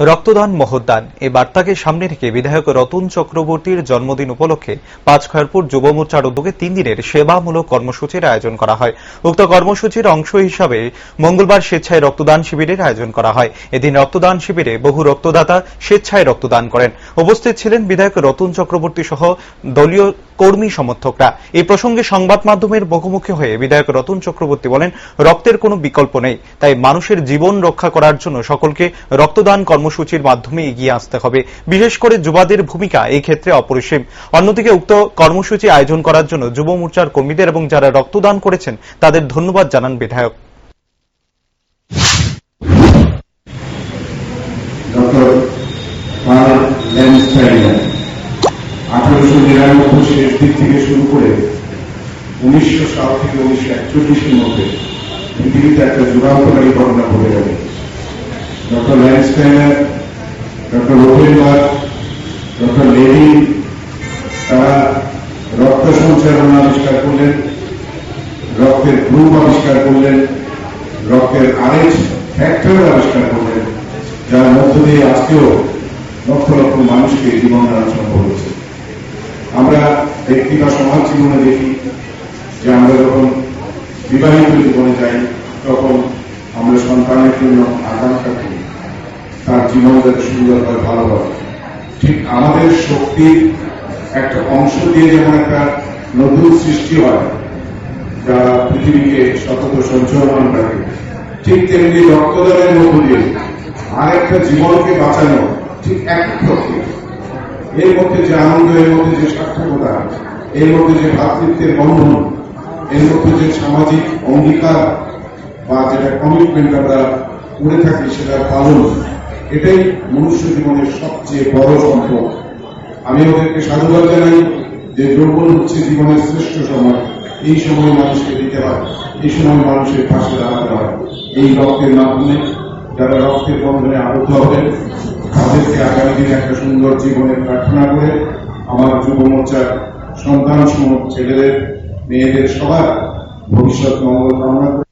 রক্তদান মহদান এই বার্তাকে সামনে রেখে বিধায়ক রতন চক্রবর্তীর জন্মদিন উপলক্ষে পাঁচখয়রপুর যুব মোর্চার উদ্যোগে তিন দিনের সেবামূলক কর্মসূচির আয়োজন করা হয়। উক্ত কর্মসূচির অংশ হিসাবে মঙ্গলবার স্বেচ্ছায় রক্তদান শিবিরের আয়োজন করা হয়। এদিন রক্তদান শিবিরে বহু রক্তদাতা স্বেচ্ছায় রক্তদান করেন। উপস্থিত ছিলেন বিধায়ক রতন চক্রবর্তী সহ দলীয় কর্মী সমর্থকরা। এই প্রসঙ্গে সংবাদ মাধ্যমের মুখোমুখি হয়ে বিধায়ক রতন চক্রবর্তী বলেন, রক্তের কোনো বিকল্প নেই, তাই মানুষের জীবন রক্ষা করার জন্য সকলকে রক্তদান কর্মসূচির মাধ্যমে এগিয়ে আসতে হবে। বিশেষ করে যুবাদের ভূমিকা এই ক্ষেত্রে অপরিসীম। অন্যদিকে উক্ত কর্মসূচি আয়োজন করার জন্য যুব মোর্চার কর্মীদের এবং যারা রক্তদান করেছেন, তাদের ধন্যবাদ জানান বিধায়ক। আঠারোশো নিরানব্বই শেষ দিক থেকে শুরু করে উনিশশো সাত থেকে উনিশশো একচল্লিশের মধ্যে পৃথিবীতে একটা যুগান্তকারী ঘটনা ঘটে গেল doctor Landsteiner doctor Rohenberg doctor Lenin তারা রক্ত সঞ্চারণ আবিষ্কার করলেন, রক্তের গ্রুপ আবিষ্কার করলেন, রক্তের আরেক ফ্যাক্টর আবিষ্কার করলেন, যার মধ্য দিয়ে আজকেও লক্ষ লক্ষ মানুষকে জীবন দান সম্ভব হচ্ছে আমরা ব্যক্তি বা সমাজ জীবনে দেখি যে আমরা যখন বিবাহিত জীবনে যাই, তখন আমরা সন্তানের জন্য আকাঙ্ক্ষা করি। তার জীবন যাতে সুন্দর হয়, ভালো হয়। ঠিক আমাদের শক্তির একটা অংশ দিয়ে যেমন একটা নতুন সৃষ্টি হয়, যা পৃথিবীকে সতত সঞ্চয়মান রাখে ঠিক তেমনি রক্তদানের মধ্য দিয়ে আরেকটা জীবনকে বাঁচানো, ঠিক একই প্রক্রিয়া। এর মধ্যে যে আনন্দ, এর মধ্যে যে সার্থকতা, এর মধ্যে যে ভাতৃত্বের বন্ধন, এর মধ্যে যে সামাজিক অঙ্গীকার বা যেটা কমিটমেন্ট আমরা করে থাকি, সেটা পালন। এটাই মনুষ্য জীবনের সবচেয়ে বড় সম্পদ। আমি ওদেরকে সাধুবাদ জানাই যে যৌবন হচ্ছে জীবনের শ্রেষ্ঠ সময়। এই সময় মানুষকে দিতে হয়। এই সময় মানুষের পাশে দাঁড়াতে হয়। এই রক্তের মাধ্যমে যারা রক্তের বন্ধনে আবদ্ধ হবেন, তাদেরকে আগামী দিনে একটা সুন্দর জীবনের প্রার্থনা করে আমার যুব মোর্চার সন্তান ছেলেদের, মেয়েদের, সবার ভবিষ্যৎ মঙ্গল কামনা করে